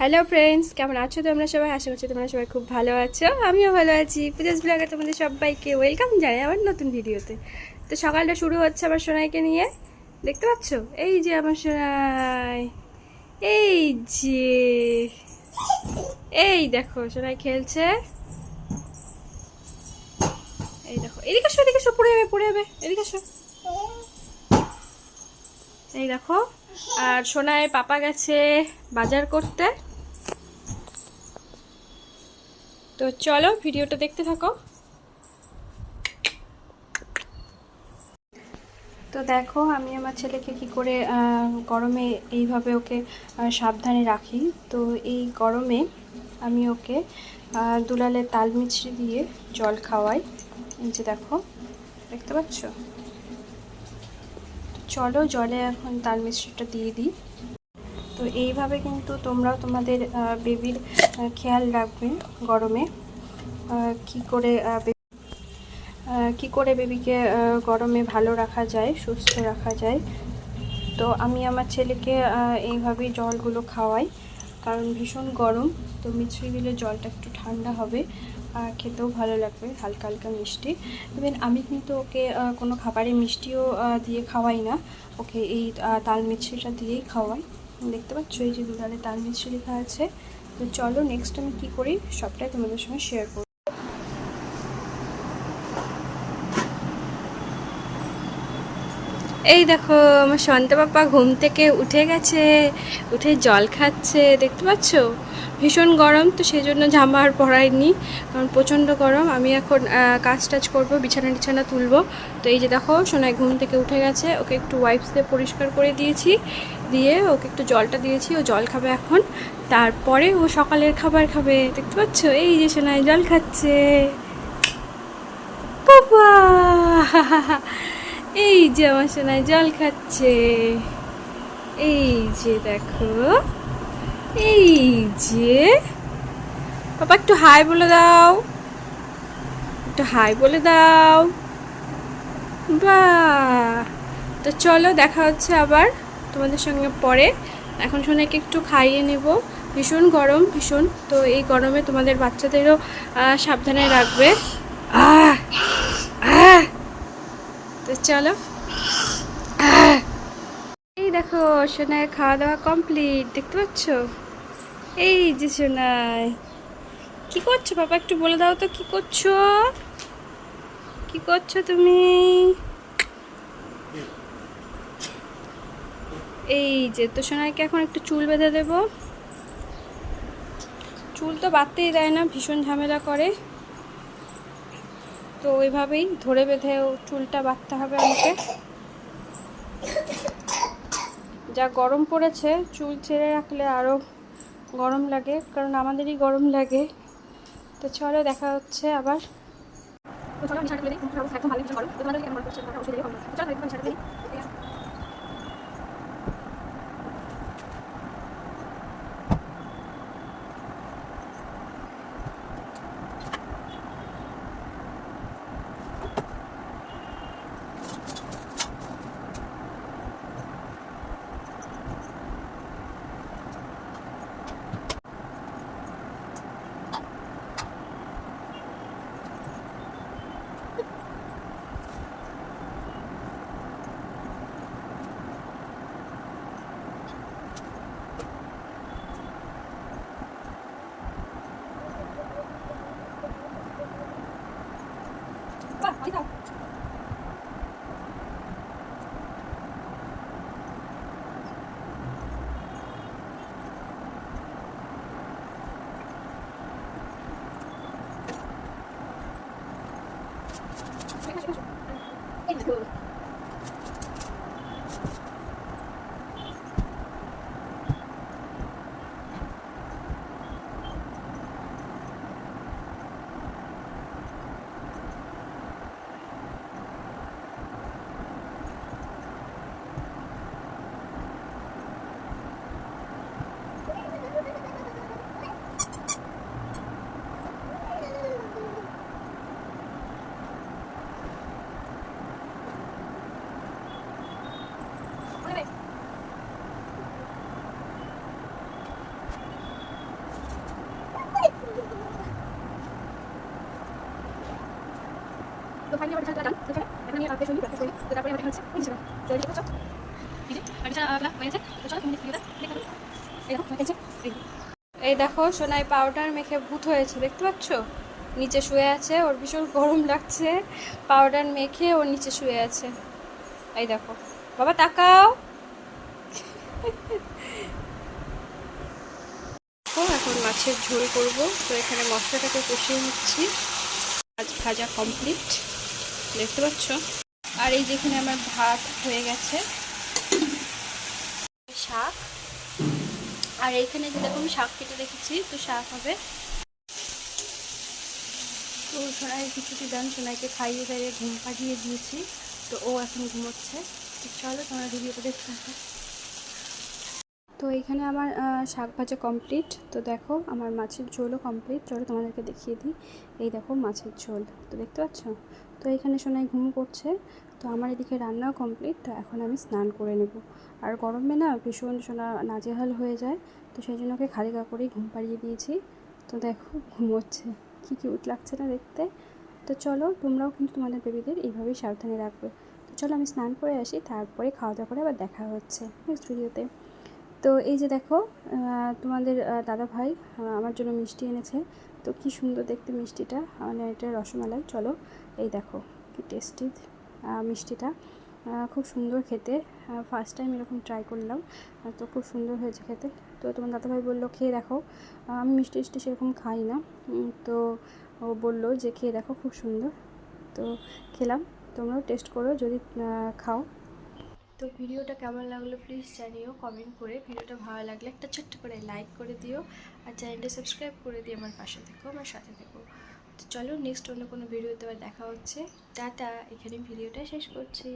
Hello friends কেমন আছো তোমরা সবাই? আশা করছি তোমরা সবাই খুব ভালো আছো। আমিও ভালো আছি। পূজাস ব্লগে তোমাদের সবাইকে ওয়েলকাম জানাই আমার নতুন ভিডিওতে তো সকালটা শুরু হচ্ছে আমার সোনাইকে নিয়ে। দেখতে পাচ্ছ? এই যে আমার সোনাই। এই যে। এই দেখো, সোনাই খেলছে। এই দেখো, এদিকে আসো এদিকে আসো, পড়ে যাবে পড়ে যাবে। এদিকে আসো। এই দেখো, আর সোনায় পাপা গেছে বাজার করতে। তো চলো ভিডিওটা দেখতে থাকো। তো দেখো, আমি আমার ছেলেকে কি করে গরমে এইভাবে ওকে সাবধানে রাখি। তো এই গরমে আমি ওকে দুলালে তাল মিছরি দিয়ে জল খাওয়াই। এই যে দেখো, দেখতে পাচ্ছ? চলো জলে এখন তাল মিশ্রিটা দিয়ে দিই। তো এইভাবে কিন্তু তোমরাও তোমাদের বেবির খেয়াল রাখবে গরমে। কি করে কি করে বেবিকে গরমে ভালো রাখা যায়, সুস্থ রাখা যায়। তো আমি আমার ছেলেকে এইভাবেই জলগুলো খাওয়াই, কারণ ভীষণ গরম। তো মিছরি দিলে জলটা একটু ঠান্ডা হবে, আর খেতেও ভালো লাগবে, হালকা হালকা মিষ্টি। ইভেন আমি কিন্তু ওকে কোনো খাবারে মিষ্টিও দিয়ে খাওয়াই না। ওকে এই তাল মিছরিটা দিয়েই খাওয়াই। দেখতে পাচ্ছ, এই যে দুধারে তাল মিছরি লেখা আছে। তো চলো নেক্সট আমি কি করি, সবটাই তোমাদের সঙ্গে শেয়ার করব। এই দেখো, আমার শান্ত পাপা ঘুম থেকে উঠে গেছে, উঠে জল খাচ্ছে, দেখতে পাচ্ছ? ভীষণ গরম, তো সেই জন্য জামা আর পরাইনি, কারণ প্রচণ্ড গরম। আমি এখন কাজ টাজ করব, বিছানা টিছানা তুলবো। তো এই যে দেখো সোনায় ঘুম থেকে উঠে গেছে, ওকে একটু ওয়াইপস দিয়ে পরিষ্কার করে দিয়েছি, দিয়ে ওকে একটু জলটা দিয়েছি, ও জল খাবে এখন। তারপরে ও সকালের খাবার খাবে, দেখতে পাচ্ছ? এই যে সোনায় জল খাচ্ছে। বাবা! এই যে আমার সোনায় জল খাচ্ছে। এই যে দেখো, এই যে। বাবা, একটু হাই বলে দাও। একটু হাই বলে দাও। বা তো চলো, দেখা হচ্ছে আবার তোমাদের সঙ্গে পরে। এখন সোনাকে একটু খাইয়ে নেব। ভীষণ গরম, ভীষণ। তো এই গরমে তোমাদের বাচ্চাদেরও সাবধানে রাখবে। আহ চলো। এই দেখো সোনায় খাওয়া দাওয়া কমপ্লিট দেখতে পাচ্ছ? এই যে সোনায় কি করছ বাবা? একটু বলে দাও তো, কি করছ? কি করছ তুমি? এই যে, তো সোনাইকে এখন একটু চুল বেঁধে দেবো। চুল তো বাঁধতেই দেয় না, ভীষণ ঝামেলা করে। তো ওইভাবেই ধরে বেঁধে চুলটা বাঁধতে হবে আমাকে। যা গরম পড়েছে, চুল ছেড়ে রাখলে আরও গরম লাগে, কারণ আমাদেরই গরম লাগে। তো চলো দেখা হচ্ছে আবার। ভালো cool. এই দেখো সোনাই পাউডার মেখে ভূত হয়েছে, দেখতে পাচ্ছ? নিচে শুয়ে আছে, ওর ভীষণ গরম লাগছে। পাউডার মেখে ওর নিচে শুয়ে আছে। এই দেখো। বাবা, তাকাও। এখন মাছের ঝোল করব। তো এখানে মশলাটাকে কষিয়ে নিচ্ছি। মাছ ভাজা কমপ্লিট দেখতে পাচ্ছ? আর এই যেখানে আমার ভাত হয়ে গেছে। শাক। আর এইখানে যে দেখো আমি শাক কেটে রেখেছি, তো শাক হবে। তো সোনাই কিছুটি দান সোনাইকে খাইয়ে দাইয়ে ঘুম পাঠিয়ে দিয়েছি, তো ও এখন ঘুমোচ্ছে। চলো তোমরা ভিডিওটা দেখতে থাকো। তো এইখানে আমার শাক ভাজা কমপ্লিট তো দেখো, আমার মাছের ঝোলও কমপ্লিট চলো তোমাদেরকে দেখিয়ে দিই। এই দেখো মাছের ঝোল, তো দেখতে পাচ্ছ? তো এইখানে সোনাই ঘুম করছে। তো আমার এদিকে রান্নাও কমপ্লিট তো এখন আমি স্নান করে নেব। আর গরমে না ভীষণ সোনা, নাজেহাল হয়ে যায়। তো সেই জন্য ওকে খালি কাপড়েই ঘুম পাড়িয়ে দিয়েছি। তো দেখো, ঘুমোচ্ছে। কী কিউট লাগছে না দেখতে? তো চলো, তোমরাও কিন্তু তোমাদের বেবিদের এইভাবেই সাবধানে রাখবে। তো চলো আমি স্নান করে আসি। তারপরে খাওয়া দাওয়া করে আবার দেখা হচ্ছে নেক্সট ভিডিওতে তো এই যে দেখো তোমাদের দাদা ভাই আমার জন্য মিষ্টি এনেছে। তো কি সুন্দর দেখতে মিষ্টিটা। মানে এটা রসমালাই। চলো, এই দেখো, কি টেস্টি মিষ্টিটা। খুব সুন্দর খেতে। ফার্স্ট টাইম এরকম ট্রাই করলাম। তো খুব সুন্দর হয়েছে খেতে। তো তোমার দাদাভাই বলল, খেয়ে দেখো। আমি মিষ্টি মিষ্টি সেরকম খাই না। তো ও বলল যে, খেয়ে দেখো, খুব সুন্দর। তো খেলাম। তোমরাও টেস্ট করো। যদি খাও। তো ভিডিওটা কেমন লাগল প্লিজ জানিও কমেন্ট করে। ভিডিওটা ভালো লাগলে একটা ছোট্ট করে লাইক করে দিও আর চ্যানেলটা সাবস্ক্রাইব করে দিও আমার পাশে থেকো, আমার সাথে থেকো। তো চলো নেক্সট অন্য কোনো ভিডিওতে আবার দেখা হচ্ছে। টাটা এখানে ভিডিওটা শেষ করছি।